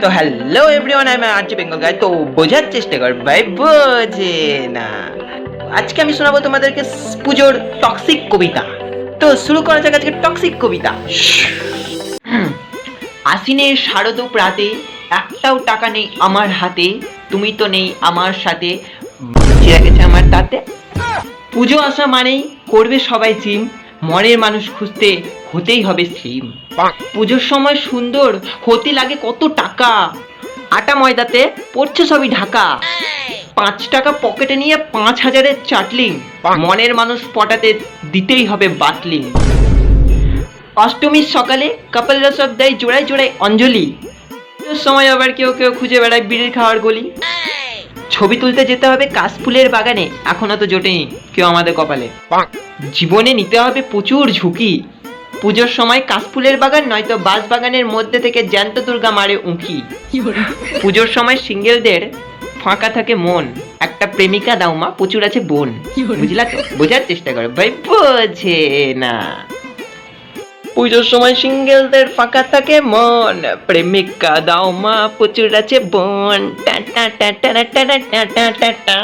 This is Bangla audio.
তো হ্যালো এভরিওয়ান আমি আরজি বেঙ্গল গাই তো বোঝার চেষ্টা কর, ভাই, বোঝে না। আজকে আমি শোনাবো তোমাদেরকে পুজোর টক্সিক কবিতা। তো শুরু করা যাক আজকে টক্সিক কবিতা। আশ্বিনের শারদ প্রাতে একটাও টাকা নেই আমার হাতে, তুমি তো নেই আমার সাথে। চিরা গেছে আমার তাতে। পুজো আসা মানেই করবে সবাই জিম মনের মানুষ খুঁজতে হতেই হবে সিম পুজোর সময় সুন্দর হতে লাগে কত টাকা? আটা ময়দাতে পড়ছে সবই ঢাকা। পাঁচ টাকা পকেটে নিয়ে পাঁচ হাজারের চাটলিং। মনের মানুষ পটাতে দিতেই হবে বাটলিং। অষ্টমীর সকালে কাপলরা সব দেয় জোড়ায় জোড়ায় অঞ্জলি। সময় আবার কেউ কেউ খুঁজে বেড়ায় বিড়ির খাওয়ার গলি। ছবি তুলতে যেতে হবে কাশফুলের বাগানে। এখনও তো জোটেনি কেউ আমাদের কপালে। জীবনে নিতে হবে প্রচুর ঝুঁকি। পুজোর সময় কাশফুলের বাগান নয়তো বাঁশ বাগানের মধ্যে থেকে জ্যান্ত দুর্গা মারে উঁকি। পুজোর সময় সিঙ্গেলদের ফাঁকা থাকে মন। একটা প্রেমিকা দাও মা প্রচুর আছে বোন। বুঝলা তো? বোঝার চেষ্টা করো। ভাই বোঝে না। পুজোর সময় সিঙ্গেলদের ফাঁকা থাকে মন প্রেমিকা দাও মা প্রচুর আছে বন টা টা টা টা টা টা টা টা